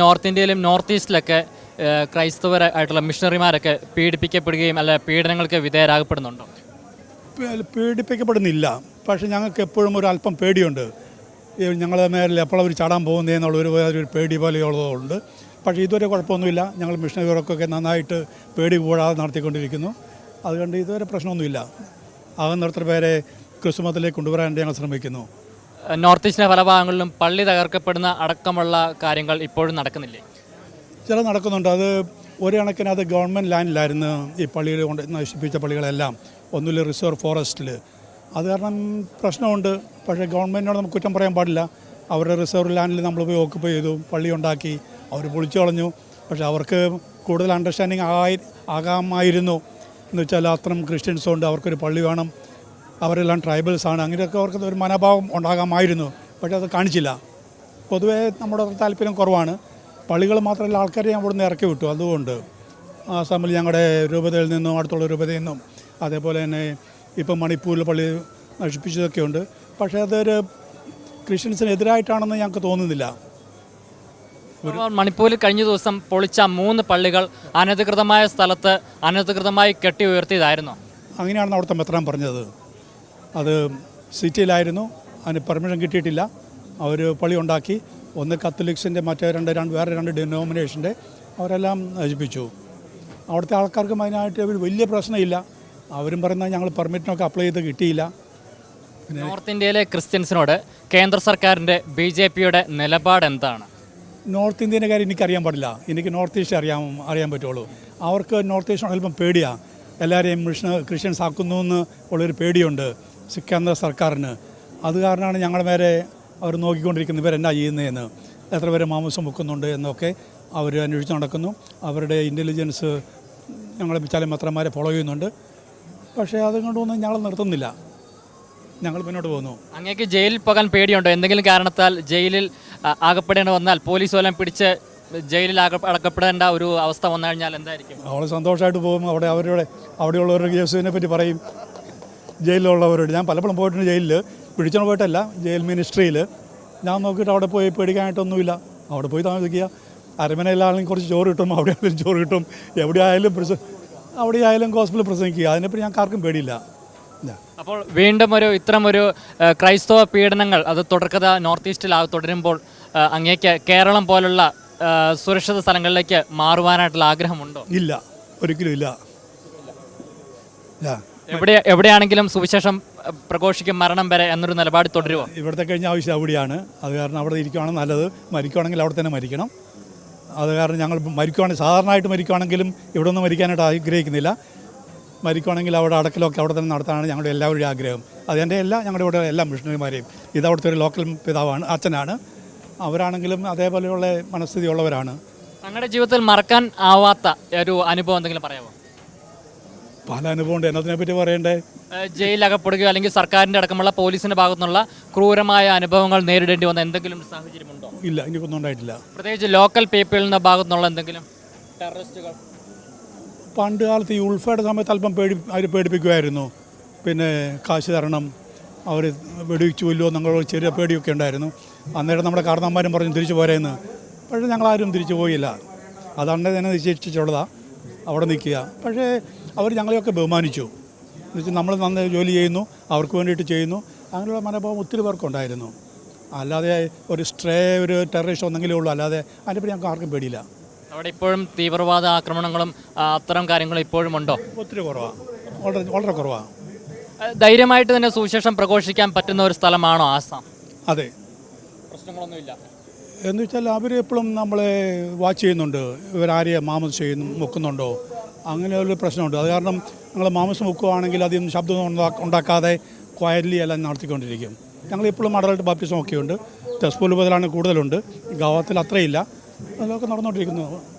North ഇന്ത്യയിലും north ഈസ്റ്റിലൊക്കെ ക്രൈസ്തവരായിട്ടുള്ള മിഷണറിമാരൊക്കെ പീഡിപ്പിക്കപ്പെടുകയും അല്ല പീഡനങ്ങൾക്ക് വിധേയരാകപ്പെടുന്നുണ്ടോ? പീഡിപ്പിക്കപ്പെടുന്നില്ല. പക്ഷേ ഞങ്ങൾക്ക് എപ്പോഴും ഒരു അല്പം പേടിയുണ്ട്. ഞങ്ങളുടെ മേലിൽ മേലെ എപ്പോഴും അവർ ചാടാൻ പോകുന്നതെന്നുള്ള ഒരു ഒരു പേടി പോലെയുള്ളതുകൊണ്ട് പക്ഷേ ഇതുവരെ കുഴപ്പമൊന്നുമില്ല. ഞങ്ങൾ മിഷണറികൾക്കൊക്കെ നന്നായിട്ട് പേടി കൂടാതെ നടത്തിക്കൊണ്ടിരിക്കുന്നു. അതുകൊണ്ട് ഇതുവരെ പ്രശ്നമൊന്നുമില്ല. ആകുന്ന എത്ര പേരെ ക്രിസ്തുമതത്തിലേക്ക് കൊണ്ടുവരാൻ ഞങ്ങൾ ശ്രമിക്കുന്നു. നോർത്ത് ഈസ്റ്റിന്റെ പല ഭാഗങ്ങളിലും പള്ളി തകർക്കപ്പെടുന്ന അടക്കമുള്ള കാര്യങ്ങൾ ഇപ്പോഴും നടക്കുന്നില്ലേ? ചില നടക്കുന്നുണ്ട്. അത് ഒരു കണക്കിന് അത് ഗവൺമെന്റ് ലാൻഡിലായിരുന്നു ഈ പള്ളിയിൽ കൊണ്ട് നശിപ്പിച്ച പള്ളികളെല്ലാം. ഒന്നുമില്ല റിസർവ് ഫോറസ്റ്റിൽ അത് കാരണം പ്രശ്നമുണ്ട്. പക്ഷേ ഗവൺമെന്റിനോട് നമുക്ക് കുറ്റം പറയാൻ പാടില്ല. അവരുടെ റിസർവ് ലാൻഡിൽ നമ്മൾ പോയി ഓക്കുപ്പൈ ചെയ്തു പള്ളി ഉണ്ടാക്കി അവർ പൊളിച്ചു കളഞ്ഞു. പക്ഷേ അവർക്ക് കൂടുതൽ അണ്ടർസ്റ്റാൻഡിങ് ആയി ആകാമായിരുന്നു. എന്ന് വെച്ചാൽ അത്രയും ക്രിസ്ത്യൻസ് ഉണ്ട് അവർക്കൊരു പള്ളി വേണം. അവരെല്ലാം ട്രൈബൽസാണ്. ആണ് അങ്ങനെയൊക്കെ അവർക്ക് ഒരു മനോഭാവം ഉണ്ടാകാമായിരുന്നു. പക്ഷേ അത് കാണിച്ചില്ല. പൊതുവേ നമ്മുടെ താല്പര്യം കുറവാണ്. പള്ളികൾ മാത്രമല്ല ആൾക്കാരെ അവിടെ നിന്ന് ഇറക്കി വിട്ടു. അതുകൊണ്ട് ആസാമിൽ ഞങ്ങളുടെ രൂപതയിൽ നിന്നും അടുത്തുള്ള രൂപതയിൽ നിന്നും അതേപോലെ തന്നെ ഇപ്പം മണിപ്പൂരിൽ പള്ളി നശിപ്പിച്ചതൊക്കെ ഉണ്ട്. പക്ഷേ അതൊരു ക്രിസ്ത്യൻസിനെതിരായിട്ടാണെന്ന് ഞങ്ങൾക്ക് തോന്നുന്നില്ല. മണിപ്പൂരിൽ കഴിഞ്ഞ ദിവസം പൊളിച്ച മൂന്ന് പള്ളികൾ അനധികൃതമായ സ്ഥലത്ത് അനധികൃതമായി കെട്ടി ഉയർത്തിയതായിരുന്നു. അങ്ങനെയാണ് അവിടുത്തെ മെത്രാൻ പറഞ്ഞത്. അത് സിറ്റിയിലായിരുന്നു. അതിന് പെർമിഷൻ കിട്ടിയിട്ടില്ല. അവർ പള്ളി ഉണ്ടാക്കി. ഒന്ന് കത്തലിക്സിന്റെ മറ്റേ രണ്ട് രണ്ട് വേറെ രണ്ട് ഡിനോമിനേഷന്റെ അവരെല്ലാം നശിപ്പിച്ചു. അവിടുത്തെ ആൾക്കാർക്കും അതിനായിട്ട് ഒരു വലിയ പ്രശ്നമില്ല. അവരും പറയുന്നത് ഞങ്ങൾ പെർമിറ്റിനൊക്കെ അപ്ലൈ ചെയ്ത് കിട്ടിയില്ല. നോർത്ത് ഇന്ത്യയിലെ ക്രിസ്ത്യൻസിനോട് കേന്ദ്ര സർക്കാരിന്റെ ബി ജെ പിയുടെ നിലപാട് എന്താണ്? നോർത്ത് ഇന്ത്യന്റെ കാര്യം എനിക്കറിയാൻ പാടില്ല. എനിക്ക് നോർത്ത് ഈസ്റ്റ് അറിയാൻ അറിയാൻ പറ്റുള്ളൂ. അവർക്ക് നോർത്ത് ഈസ്റ്റ് അല്പം പേടിയാണ് എല്ലാവരെയും ക്രിസ്ത്യൻസ് ആക്കുന്നു എന്ന് ഉള്ളൊരു പേടിയുണ്ട്. സി- കേന്ദ്ര സർക്കാരിന്. അത് കാരണമാണ് ഞങ്ങളുടെ മേലെ അവർ നോക്കിക്കൊണ്ടിരിക്കുന്നത് ഇവരെന്നാ ചെയ്യുന്നതെന്ന്. എത്ര പേര് മാമസം വെക്കുന്നുണ്ട് എന്നൊക്കെ അവർ അന്വേഷിച്ച് നടക്കുന്നു. അവരുടെ ഇന്റലിജൻസ് ഞങ്ങളെ ചില മെത്രന്മാരെ ഫോളോ ചെയ്യുന്നുണ്ട്. പക്ഷേ അതുകൊണ്ടൊന്നും ഞങ്ങൾ നിർത്തുന്നില്ല. ഞങ്ങൾ മുന്നോട്ട് പോകുന്നു. അങ്ങേക്ക് ജയിലിൽ പോകാൻ പേടിയുണ്ടോ? എന്തെങ്കിലും കാരണത്താൽ ജയിലിൽ ആകപ്പെടേണ്ടി വന്നാൽ പോലീസ് വല്ലതും പിടിച്ച് ജയിലിൽ അടക്കപ്പെടേണ്ട ഒരു അവസ്ഥ വന്നു കഴിഞ്ഞാൽ എന്തായിരിക്കും? അവൾ സന്തോഷമായിട്ട് പോകും. അവിടെ അവരുടെ അവിടെയുള്ളവരുടെ കേസിനെ പറ്റി പറയും. ജയിലിലുള്ളവരോട്. ഞാൻ പലപ്പോഴും പോയിട്ടുണ്ട് ജയിലിൽ. പിടിച്ചോണ്ട് പോയിട്ടല്ല ജയിൽ മിനിസ്ട്രിയിൽ. ഞാൻ നോക്കിയിട്ട് അവിടെ പോയി പേടിക്കാനായിട്ടൊന്നുമില്ല. അവിടെ പോയി താമസിക്കുക. അരമനയിലാണെങ്കിലും കുറച്ച് ചോറ് കിട്ടും അവിടെ ആണെങ്കിലും ചോറ് കിട്ടും. എവിടെ ആയാലും പ്രസ അവിടെ ആയാലും ഹോസ്പിറ്റലിൽ പ്രസംഗിക്കുക. അതിനെപ്പറ്റി ഞാൻ ആർക്കും പേടിയില്ല. അപ്പോൾ വീണ്ടും ഒരു ഇത്തരം ഒരു ക്രൈസ്തവ പീഡനങ്ങൾ അത് തുടർക്കഥ നോർത്ത് ഈസ്റ്റിൽ ആ തുടരുമ്പോൾ അങ്ങേക്ക് കേരളം പോലുള്ള സുരക്ഷിത സ്ഥലങ്ങളിലേക്ക് മാറുവാനായിട്ടുള്ള ആഗ്രഹമുണ്ടോ? ഇല്ല. ഒരിക്കലും ഇല്ല. ഇല്ല. എവിടെ എവിടെയാണെങ്കിലും സുവിശേഷം പ്രഘോഷിക്കും മരണം വരെ എന്നൊരു നിലപാട് തുടരുമോ ഇവിടുത്തെ കഴിഞ്ഞ ആവശ്യം അവിടെയാണ്. അത് കാരണം അവിടെ ഇരിക്കുവാണ് നല്ലത്. മരിക്കുവാണെങ്കിൽ അവിടെ തന്നെ മരിക്കണം. അത് കാരണം ഞങ്ങൾ മരിക്കുവാണെങ്കിൽ സാധാരണയായിട്ട് മരിക്കുവാണെങ്കിലും ഇവിടെ ഒന്നും മരിക്കാനായിട്ട് ആഗ്രഹിക്കുന്നില്ല. മരിക്കുവാണെങ്കിൽ അവിടെ അടക്കലൊക്കെ അവിടെ തന്നെ നടത്താനാണ് ഞങ്ങളുടെ എല്ലാവരുടെയും ആഗ്രഹം. അതെന്റെ എല്ലാ ഞങ്ങളുടെ ഇവിടെ എല്ലാ മിഷണറിമാരെയും. ഇത് അവിടുത്തെ ഒരു ലോക്കൽ പിതാവാണ് അച്ഛനാണ്. അവരാണെങ്കിലും അതേപോലെയുള്ള മനസ്ഥിതി ഉള്ളവരാണ് അങ്ങയുടെ ജീവിതത്തിൽ മറക്കാൻ ആവാത്ത ഒരു അനുഭവം എന്തെങ്കിലും പറയാമോ? പല അനുഭവമുണ്ട്. എന്നതിനെ പറ്റി പറയണ്ടേ? അകപ്പെടുകയോ അല്ലെങ്കിൽ സർക്കാരിന്റെ അടക്കമുള്ള പോലീസിന്റെ ഭാഗത്തു നിന്നുള്ള ക്രൂരമായ അനുഭവങ്ങൾ നേരിടേണ്ടി വന്ന എന്തെങ്കിലും സാഹചര്യമുണ്ടോ ഇല്ല എനിക്കൊന്നും ഉണ്ടായിട്ടില്ല. പ്രത്യേകിച്ച് ലോക്കൽ പീപ്പിളിന്റെ ഭാഗത്തു നിന്നുള്ള എന്തെങ്കിലും ടെററിസ്റ്റുകൾ പണ്ട് കാലത്ത് ഈ ഉൾഫയുടെ സമയത്ത് അല്പം പേടി അവർ പേടിപ്പിക്കുമായിരുന്നു. പിന്നെ കാശ് തരണം അവർ വെടിവെച്ച് കൊല്ലുമോ എന്നുള്ള ചെറിയ പേടിയൊക്കെ ഉണ്ടായിരുന്നു. അന്നേരം നമ്മുടെ കാരണന്മാരും പറഞ്ഞു തിരിച്ചു പോരെന്ന്. പക്ഷേ ഞങ്ങളാരും തിരിച്ചു പോയില്ല. അതാണ് തന്നെ നിശ്ചയിച്ചിട്ടുള്ളതാണ് അവിടെ നിൽക്കുക. പക്ഷേ അവർ ഞങ്ങളെയൊക്കെ ബഹുമാനിച്ചു. എന്നുവെച്ചാൽ നമ്മൾ നന്നായി ജോലി ചെയ്യുന്നു അവർക്ക് വേണ്ടിയിട്ട് ചെയ്യുന്നു. അങ്ങനെയുള്ള മനോഭാവം ഒത്തിരി പേർക്കുണ്ടായിരുന്നു. അല്ലാതെ ഒരു സ്ട്രേ ഒരു ടെററിസ്റ്റ് ഒന്നെങ്കിലേ ഉള്ളൂ. അല്ലാതെ അതിന്റെ അതിനെപ്പറ്റി ഞങ്ങൾക്ക് ആർക്കും പേടിയില്ല. അവിടെ ഇപ്പോഴും തീവ്രവാദ ആക്രമണങ്ങളും അത്തരം കാര്യങ്ങളും ഇപ്പോഴും ഉണ്ടോ? ഒത്തിരി കുറവാണ് വളരെ വളരെ കുറവാണ് ധൈര്യമായിട്ട് തന്നെ സുവിശേഷം പ്രഘോഷിക്കാൻ പറ്റുന്ന ഒരു സ്ഥലമാണോ ആസാം? അതെ. പ്രശ്നങ്ങളൊന്നുമില്ല. എന്ന് വെച്ചാൽ അവർ എപ്പോഴും നമ്മളെ വാച്ച് ചെയ്യുന്നുണ്ട്. ഇവരാരെയും മാമസ് ചെയ്യുന്നു മുക്കുന്നുണ്ടോ? അങ്ങനെ ഒരു പ്രശ്നമുണ്ട്. അത് കാരണം ഞങ്ങൾ മാംസം വെക്കുകയാണെങ്കിൽ അധികം ശബ്ദം ഉണ്ടാ- ഉണ്ടാക്കാതെ ക്വയറ്റ്ലി എല്ലാം നടത്തിക്കൊണ്ടിരിക്കും. ഞങ്ങൾ ഇപ്പോഴും മടലായിട്ട് ബാപ്റ്റിസം ഒക്കെയുണ്ട്. ഉണ്ട് മുതലാണ് കൂടുതലുണ്ട്. ഗാവത്തിൽ അത്രയില്ല. അതിലൊക്കെ നടന്നുകൊണ്ടിരിക്കുന്നു